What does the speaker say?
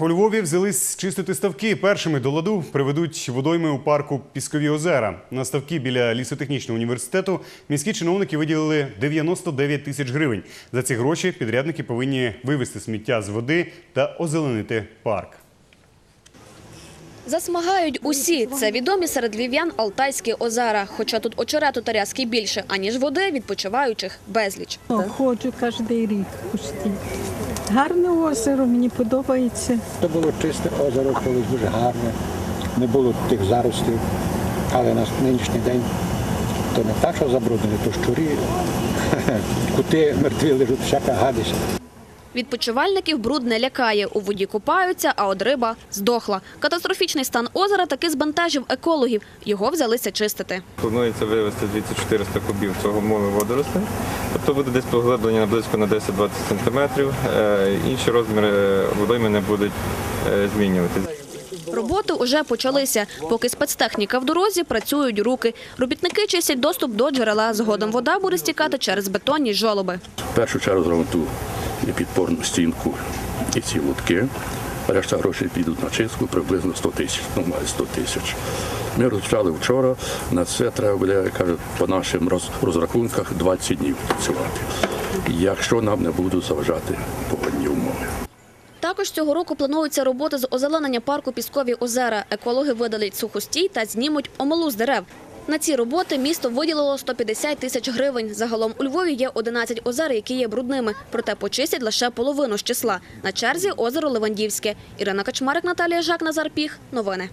У Львові взялись чистити ставки. Першими до ладу приведуть водойми у парку Піскові озера. На ставки біля лісотехнічного університету міські чиновники виділили 99 тисяч гривень. За ці гроші підрядники повинні вивезти сміття з води та озеленити парк. Засмагають усі. Це відомі серед львів'ян Алтайські озера. Хоча тут очерету та рязки більше, аніж води відпочиваючих безліч. О, Ходжу кожен рік почти. Гарне озеро, мені подобається. Це було чисте озеро, колись дуже гарне, не було тих заростів. Але на нинішній день то не так, що забруднили, то щурі, кути мертві лежать, всяка гадість. Відпочивальників бруд не лякає. У воді купаються, а от риба здохла. Катастрофічний стан озера таки збентежив екологів. Його взялися чистити. Планується вивезти звідси 400 кубів цього мови водорослей. Тобто буде десь поглиблення на близько на 10-20 сантиметрів. Е, Інші розміри водойми не будуть е, змінюватися. Роботи уже почалися. Поки спецтехніка в дорозі, працюють руки. Робітники чистять доступ до джерела. Згодом вода буде стікати через бетонні жолоби. В першу чергу зробимо ту підпорну стінку і ці лотки. Решта грошей підуть на чистку, приблизно 100 тисяч, ну має 100 тисяч. Ми розпочали вчора, на це треба буде, кажуть, по нашим розрахунках 20 днів працювати. Якщо нам не будуть заважати погодні умови. Також цього року плануються роботи з озеленення парку Піскові озера. Екологи видалять сухостій та знімуть омолу з дерев. На ці роботи місто виділило 150 тисяч гривень. Загалом у Львові є 11 озер, які є брудними. Проте почистять лише половину з числа. На черзі озеро Левандівське. Ірина Качмарик, Наталія Жак, Назар Піх. Новини.